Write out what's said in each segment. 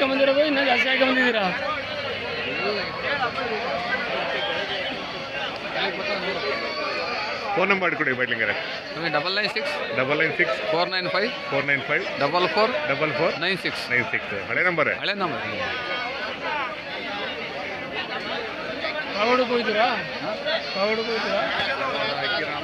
ಹಾಕೊಂಬಂದಿರ by ಇನ್ನೂ ಜಾಸ್ತಿ ಹಾಕೊಂಬಂದಿದ್ದೀರಾ phone number ಕೊಡಿ ಬೈಲಿಂಗರೆ. ನಮಗೆ double nine six double nine six four nine five four nine five double four double four nine six nine six ಹಳೆ number ಹಳೆ number ಕಾವಡಕ್ಕೆ ಹೋಗ್ತೀರಾ ಕಾವಡಕ್ಕೆ ಹೋಗ್ತೀರಾ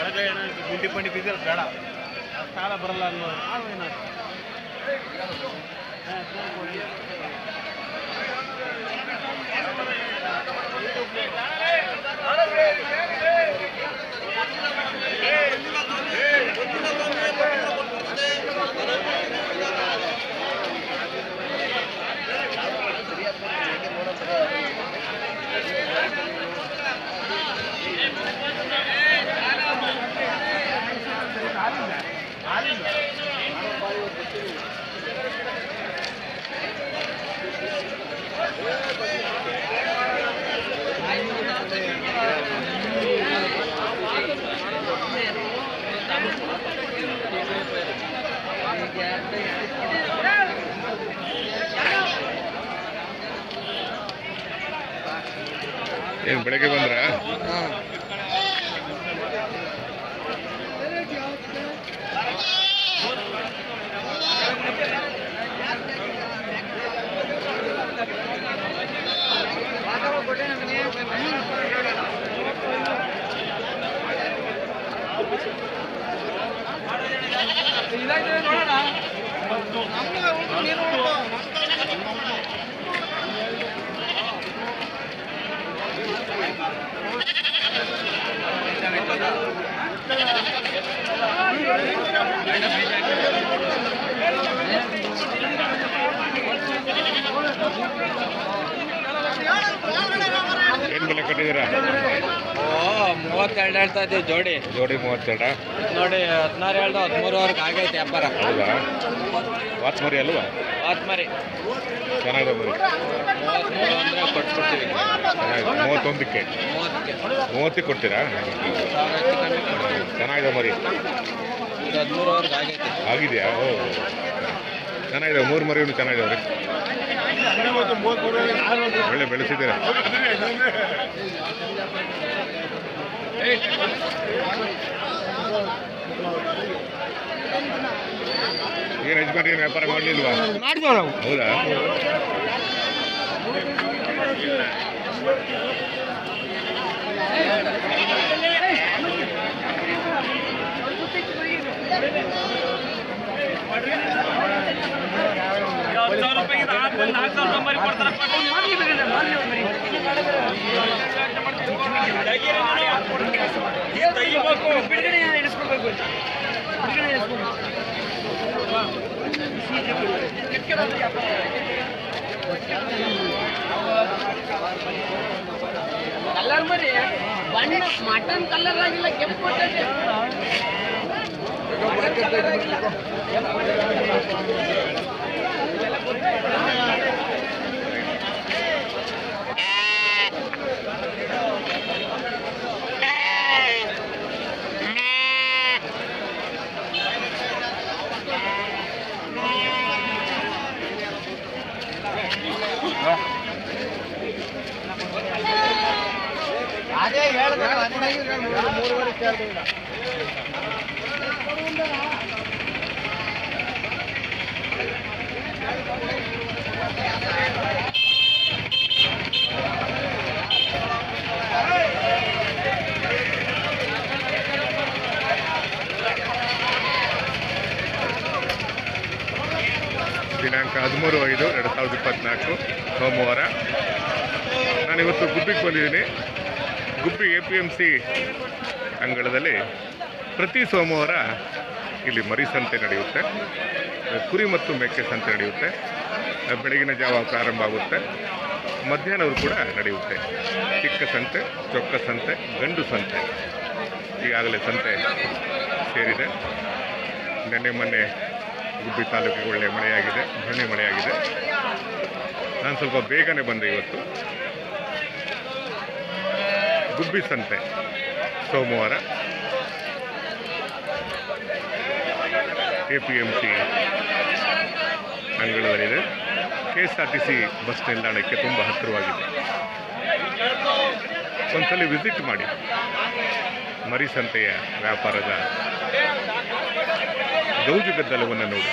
ಬಟ್ಟೆ ಒಳಗೆ ಏನೋ ಗುಂಡಿ ಪಂಡಿ ಬಿದ್ದರೆ ಬೇಡ. ಕಾಲ ಬರಲ್ಲ ಅನ್ನೋ ನಾವೇನಾದ್ರು ಏನು ಬೆಳಗ್ಗೆ ಬಂದ್ರ? ಏನು என்பதை கட்டுகிறார். ಮೂವತ್ತೆರಡು ಹೇಳ್ತಾ ಇದ್ದೀವಿ ಜೋಡಿ. ಜೋಡಿ ಮೂವತ್ತೆರಡ. ನೋಡಿ ಹದಿನಾರು ಹೇಳ್ದು ಹದಿಮೂರುವರೆಗೆ ಆಗೈತೆ ವ್ಯಾಪಾರ. ಹೌದಾ? ವಾತ್ ಮರಿ ಅಲ್ವಾ? ಮೂವತ್ತು ಮರಿ ಚೆನ್ನಾಗಿದೆ ಮರಿ ಮೂವತ್ತ್ಮೂರು ಅಂದರೆ ಕೊಟ್ಬಿಡ್ತೀವಿ. ಚೆನ್ನಾಗಿದೆ. ಮೂವತ್ತೊಂದಕ್ಕೆ. ಮೂವತ್ತಕ್ಕೆ. ಮೂವತ್ತಿಗೆ ಕೊಡ್ತೀರಾ? ಚೆನ್ನಾಗಿದೆ ಮರಿ ಹದಿಮೂರುವರೆಗೆ ಆಗೈತೆ. ಆಗಿದೆಯಾ? ಓ. ಚೆನ್ನಾಗಿದೆ ಮೂರು ಮರಿಗಳು ಚೆನ್ನಾಗಿದಾವೆ ರೀ ಒಳ್ಳೆ ಬೆಳೆಸಿದ್ದೀರ? ಏನು ಯಜಮಾನ್ರಿ ಏನು ವ್ಯಾಪಾರ ಮಾಡಲಿಲ್ವಾ? ಹೌದಾ? ಕಲರ್ ಮರಿ ಬಣ್ಣ ಮಟನ್ ಕಲರ್ ಆಗಿಲ್ಲ ಕೆಂಪು அதே ஏழு மூணு பேர் சேர்ந்துங்களா ದಿನಾಂಕ ಹದಿಮೂರು ಐದು ಎರಡು ಸಾವಿರದ ಇಪ್ಪತ್ತ್ನಾಲ್ಕು ಸೋಮವಾರ. ನಾನಿವತ್ತು ಗುಬ್ಬಿಗೆ ಬಂದಿದ್ದೀನಿ. Gubbi A P M C ಅಂಗಳದಲ್ಲಿ ಪ್ರತಿ ಸೋಮವಾರ ಇಲ್ಲಿ ಮರಿ ಸಂತೆ ನಡೆಯುತ್ತೆ. ಕುರಿ ಮತ್ತು ಮೇಕೆ ಸಂತೆ ನಡೆಯುತ್ತೆ. ಬೆಳಗಿನ ಜಾವ ಪ್ರಾರಂಭ ಆಗುತ್ತೆ. ಮಧ್ಯಾಹ್ನವರು ಕೂಡ ನಡೆಯುತ್ತೆ. ಚಿಕ್ಕ ಸಂತೆ, ಚೊಕ್ಕ ಸಂತೆ, ಗಂಡು ಸಂತೆ. ಈಗಾಗಲೇ ಸಂತೆ ಸೇರಿದೆ. ನೆನ್ನೆ, ಮೊನ್ನೆ ಗುಬ್ಬಿ ತಾಲೂಕಿಗೆ ಒಳ್ಳೆಯ ಮಳೆಯಾಗಿದೆ ಭರಣಿ ಮಳೆಯಾಗಿದೆ. ನಾನು ಸ್ವಲ್ಪ ಬೇಗನೆ ಬಂದೆ ಇವತ್ತು. ಗುಬ್ಬಿ ಸಂತೆ ಸೋಮವಾರ. A P M C ಅಂಗಳದಲ್ಲಿದೆ. K S R T C bus ನಿಲ್ದಾಣಕ್ಕೆ ತುಂಬ ಹತ್ತಿರವಾಗಿದೆ. ಒಂದ್ಸಲಿ ವಿಸಿಟ್ ಮಾಡಿ. ಮರಿ ಸಂತೆಯ ವ್ಯಾಪಾರದ ಗೌಜು ಗದ್ದಲವನ್ನು ನೋಡಿ.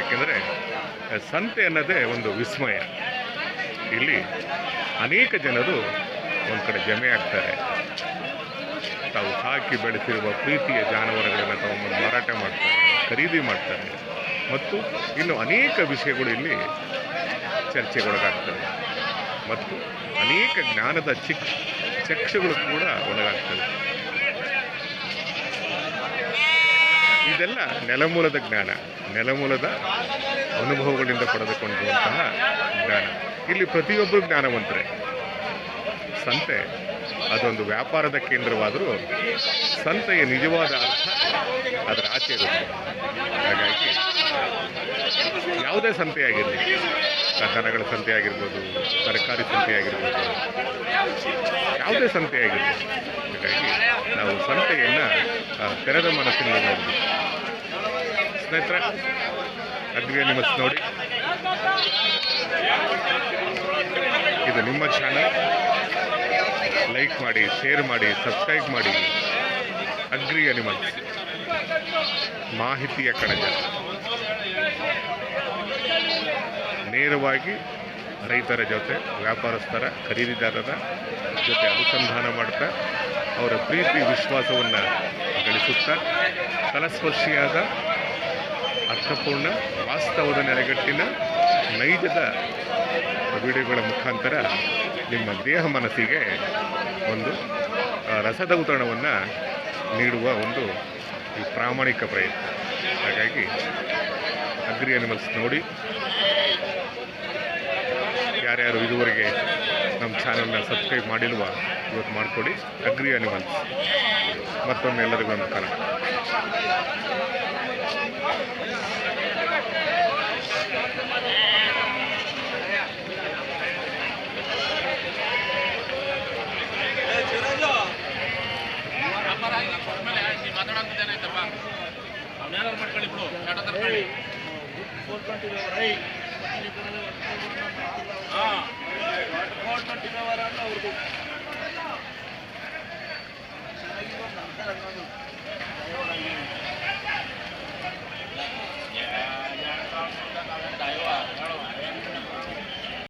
ಏಕೆಂದರೆ, ಸಂತೆ ಅನ್ನೋದೇ ಒಂದು ವಿಸ್ಮಯ. ಇಲ್ಲಿ ಅನೇಕ ಜನರು ಒಂದು ಕಡೆ ಜಮೆ ಆಗ್ತಾರೆ. ತಾವು ಹಾಕಿ ಬೆಳೆಸಿರುವ ಪ್ರೀತಿಯ ಜಾನುವಾರುಗಳನ್ನು ತಗೊಂಬಂದು ಮಾರಾಟ ಮಾಡ್ತಾರೆ, ಖರೀದಿ ಮಾಡ್ತಾರೆ. ಮತ್ತು ಇನ್ನು ಅನೇಕ ವಿಷಯಗಳು ಇಲ್ಲಿ ಚರ್ಚೆಗೊಳಗಾಗ್ತವೆ. ಮತ್ತು ಅನೇಕ ಜ್ಞಾನದ ಚಿಕ್ ಚಕ್ಷುಗಳು ಕೂಡ ಒಳಗಾಗ್ತವೆ ಇದೆಲ್ಲ ನೆಲಮೂಲದ ಜ್ಞಾನ. ನೆಲಮೂಲದ ಅನುಭವಗಳಿಂದ ಪಡೆದುಕೊಂಡಿರುವಂತಹ ಜ್ಞಾನ. ಇಲ್ಲಿ ಪ್ರತಿಯೊಬ್ಬರು ಜ್ಞಾನವಂತರೆ. ಸಂತೆ, ಅದೊಂದು ವ್ಯಾಪಾರದ ಕೇಂದ್ರವಾದರೂ ಸಂತೆಯ ನಿಜವಾದ ಅರ್ಥ ಅದರ ಆಚೆ ಇರುತ್ತೆ. ಹಾಗಾಗಿ ಯಾವುದೇ ಸಂತೆ ಆಗಿರಲಿ ದನಗಳ ಸಂತೆ ಆಗಿರ್ಬೋದು ತರಕಾರಿ ಸಂತೆ ಆಗಿರ್ಬೋದು ಯಾವುದೇ ಸಂತೆ ಆಗಿರ್ಬೋದು ಹಾಗಾಗಿ ನಾವು ಸಂತೆಯನ್ನು ತೆರೆದ ಮನಸ್ಸಿನಿಂದ ನೋಡಬೇಕು. ಸ್ನೇಹಿತರೆ ಅಗ್ರಿ ಅನಿಮಲ್ಸ್ ನೋಡಿ. ಇದು ನಿಮ್ಮ ಚಾನಲ್. ಲೈಕ್ ಮಾಡಿ, ಶೇರ್ ಮಾಡಿ, ಸಬ್ಸ್ಕ್ರೈಬ್ ಮಾಡಿ. ಅಗ್ರಿ ಅನಿಮಲ್ಸ್ ಮಾಹಿತಿಯ ಕಣಜ. ನೇರವಾಗಿ ರೈತರ ಜೊತೆ, ವ್ಯಾಪಾರಸ್ಥರ ಖರೀದಿದಾರರ ಜೊತೆ ಅನುಸಂಧಾನ ಮಾಡ್ತಾ, ಅವರ ಪ್ರೀತಿ, ವಿಶ್ವಾಸವನ್ನು ಗಳಿಸುತ್ತಾ, ತಲಸ್ಪರ್ಶಿಯಾದ, ಅರ್ಥಪೂರ್ಣ, ವಾಸ್ತವದ ನೆಲೆಗಟ್ಟಿನ ನೈಜದ ವಿಡಿಯೋಗಳ ಮುಖಾಂತರ ನಿಮ್ಮ ದೇಹ ಮನಸ್ಸಿಗೆ ಒಂದು ರಸದ ರಸದೌತಣವನ್ನು ನೀಡುವ ಒಂದು ಈ ಪ್ರಾಮಾಣಿಕ ಪ್ರಯತ್ನ. ಹಾಗಾಗಿ ಅಗ್ರಿ ಅನಿಮಲ್ಸ್ ನೋಡಿ ಯಾರ್ಯಾರು ಇದುವರೆಗೆ ನಮ್ಮ ಚಾನಲ್ನ ಸಬ್ಸ್ಕ್ರೈಬ್ ಮಾಡಿಲ್ವ ಇವತ್ತು ಮಾಡಿಕೊಡಿ. ಅಗ್ರಿ ಅನಿಮಲ್ಸ್ ಮತ್ತೊಮ್ಮೆ ಎಲ್ಲರಿಗೂ ನಮಸ್ಕಾರ.